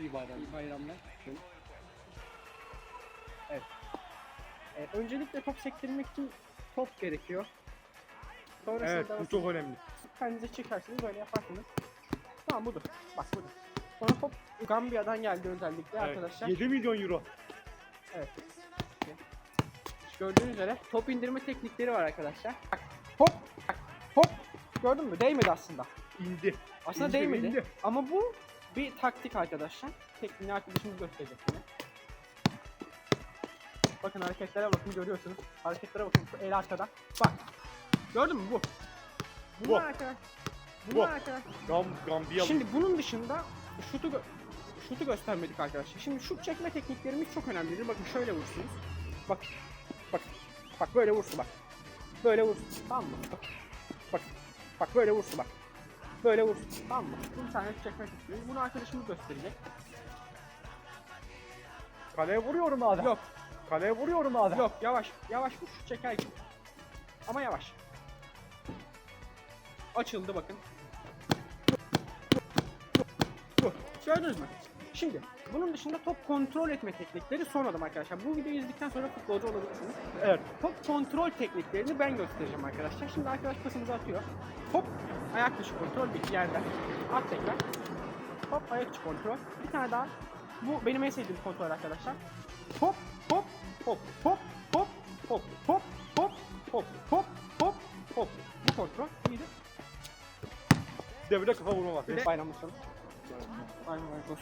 İyi bayram. Bayramlar. Evet. Ee, öncelikle top sektirmek için top gerekiyor. Sonrasında Evet bu çok önemli. kendinize çekersiniz böyle yaparsınız. Tamam budur. Bak budur. Sonra hop Gambiya'dan geldi özellikle Evet. arkadaşlar. 7 milyon euro. Gördüğünüz üzere top indirme teknikleri var arkadaşlar. Bak hop bak hop. Gördün mü? Değmedi aslında. İndi. Aslında İndi, değmedi. indi. Ama bu bir taktik arkadaşlar. Tekniğini arkadaşımız gösterecek yine. Bakın hareketlere bakın görüyorsunuz. Hareketlere bakın şu el arkada. Bak. Gördün mü bu? Bu. Bu. Bunlar arkadaş. Gam, Gambiya Şimdi bunun dışında şutu gö- şutu göstermedik arkadaşlar. Şimdi şut çekme tekniklerimiz çok önemlidir. Bakın şöyle vursunuz. Bak. Bak. Bak böyle vursun bak. Böyle vursun. Tamam mı? Bak. Bak. Bak böyle vursun bak. Böyle vursun. Tamam mı? Bir tane şut çekme tekniği. Bunu arkadaşımız gösterecek. Kaleye vuruyorum adam. Yok. Kaleye vuruyorum adam. Yok yavaş. Yavaş vur çeker gibi. Ama yavaş. Açıldı bakın. Bu. Gördünüz mü? Şimdi bunun dışında top kontrol etme teknikleri son adım arkadaşlar. Bu videoyu izledikten sonra futbolcu olabilirsiniz. Evet. Top kontrol tekniklerini ben göstereceğim arkadaşlar. Şimdi arkadaş pasımızı atıyor. Hop ayak dışı kontrol bir yerden. At tekrar. Hop ayak içi kontrol. Bir tane daha. Bu benim en sevdiğim kontrol arkadaşlar. Hop hop hop hop hop hop hop hop hop hop hop hop. Bu kontrol iyidir. Devre kafa vurma var. 아이고 아이고